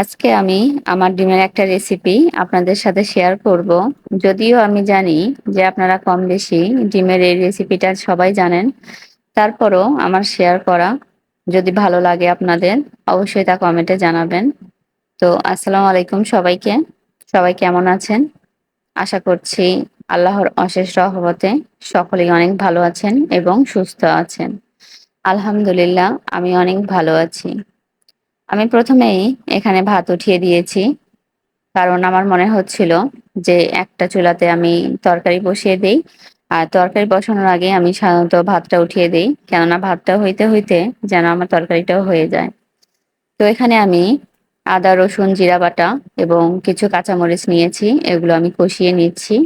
আজকে আমি আমার ডিমের একটা রেসিপি আপনাদের সাথে শেয়ার করব। যদিও আমি জানি যে আপনারা কম বেশি ডিমের এই রেসিপিটা সবাই জানেন, তারপরও আমার শেয়ার করা যদি ভালো লাগে আপনাদের, অবশ্যই তা কমেন্টে জানাবেন। তো আসসালামু আলাইকুম সবাইকে, সবাই কেমন আছেন? আশা করছি আল্লাহর অশেষ রহমতে সকলেই অনেক ভালো আছেন এবং সুস্থ আছেন। আলহামদুলিল্লাহ, আমি অনেক ভালো আছি। আমি প্রথমেই এখানে ভাত উঠিয়ে দিয়েছি, কারণ আমার মনে হচ্ছিল যে একটা চুলাতে আমি তরকারি বসিয়ে দিই, আর তরকারি বসানোর আগে আমি সাধারণত ভাতটা উঠিয়ে দিই, কেননা ভাতটা হইতে হইতে যেন আমার তরকারিটাও হয়ে যায়। তো এখানে আমি আদা, রসুন, জিরা বাটা এবং কিছু কাঁচামরিচ নিয়েছি, এগুলো আমি কষিয়ে নিচ্ছি।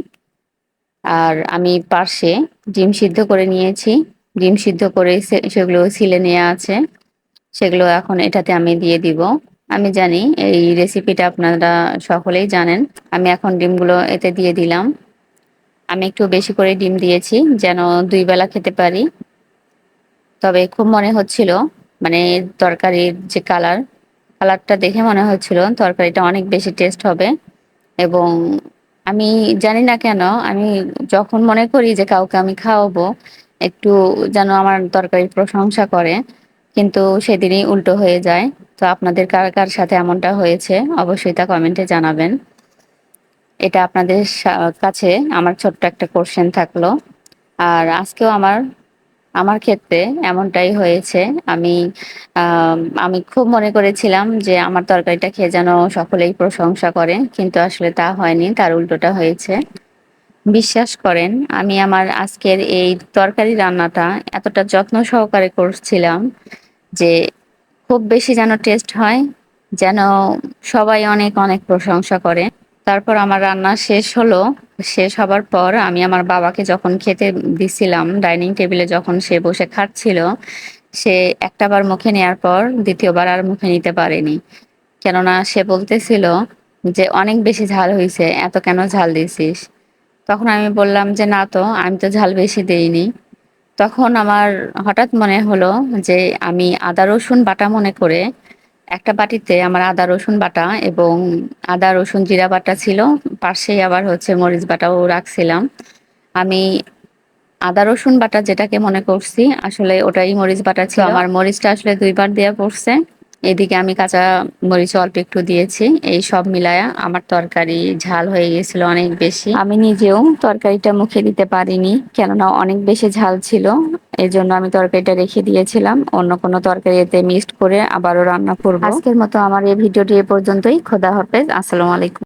আর আমি পার্শ্বে ডিম সিদ্ধ করে নিয়েছি, ডিম সিদ্ধ করে সেগুলো সিলে নেওয়া আছে। সেগুলো এখন এটাতে আমি দিয়ে দিব। আমি জানি এই রেসিপিটা আপনারা সকলেই জানেন। আমি এখন ডিমগুলো এতে দিয়ে দিলাম। আমি একটু বেশি করে ডিম দিয়েছি যেন দুই বেলা খেতে পারি। তবে খুব মনে হচ্ছিল মানে তরকারির যে কালার, কালারটা দেখে মনে হচ্ছিল তরকারিটা অনেক বেশি টেস্ট হবে। এবং আমি জানি না কেন, আমি যখন মনে করি যে কাউকে আমি খাওয়াবো, একটু যেন আমার তরকারির প্রশংসা করে কিন্তু সেদিনই উল্টো হয়ে যায়। তো আপনাদের কার কার সাথে এমনটা হয়েছে অবশ্যই তা কমেন্টে জানাবেন। এটা আপনাদের কাছে আমার ছোট্ট একটা কোশ্চেন থাকল। আর আজকেও আমার আমার ক্ষেত্রে এমনটাই হয়েছে। আমি আমি খুব মনে করেছিলাম যে আমার তরকারিটা খেয়ে যেন সকলেই প্রশংসা করে, কিন্তু আসলে তা হয়নি, তার উল্টোটা হয়েছে। বিশ্বাস করেন, আমি আমার আজকের এই তরকারি রান্নাটা এতটা যত্ন সহকারে করছিলাম যে খুব বেশি যেন টেস্ট হয়, যেন সবাই অনেক অনেক প্রশংসা করে। তারপর আমার রান্না শেষ হলো, শেষ হবার পর আমি আমার বাবাকে যখন খেতে দিছিলাম ডাইনিং টেবিলে যখন সে বসে খাচ্ছিল, সে একটাবার মুখে নেওয়ার পর দ্বিতীয়বার আর মুখে নিতে পারেনি। কেননা সে বলতেছিল যে, অনেক বেশি ঝাল হয়েছে এত কেন ঝাল দিছিস? তখন আমি বললাম যে না তো আমি তো ঝাল বেশি দেইনি। তখন আমার হঠাৎ মনে হলো যে আমি আদা রসুন বাটা মনে করে একটা বাটিতে আমার আদা রসুন বাটা এবং আদা রসুন জিরা বাটা ছিল পাশেই আবার হচ্ছে মরিচ বাটাও রাখছিলাম। আমি আদা রসুন বাটা যেটাকে মনে করছি আসলে ওটাই মরিচ বাটা ছিল। আমার মরিচটা আসলে দুইবার দেওয়া পড়ছে। এদিকে আমি কাঁচা মরিচ অল্প একটু দিয়েছি। এই সব মিলায়া আমার তরকারি ঝাল হয়ে গেছিল অনেক বেশি। আমি নিজেও তরকারিটা মুখে দিতে পারিনি, কেননা অনেক বেশি ঝাল ছিল। এই জন্য আমি তরকারিটা রেখে দিয়েছিলাম। অন্য কোনো তরকারি এতে মিক্সড করে আবারও রান্না করব। আজকের মতো আমার এই ভিডিওটি এ পর্যন্তই। খোদা হাফেজ। আসসালামু আলাইকুম।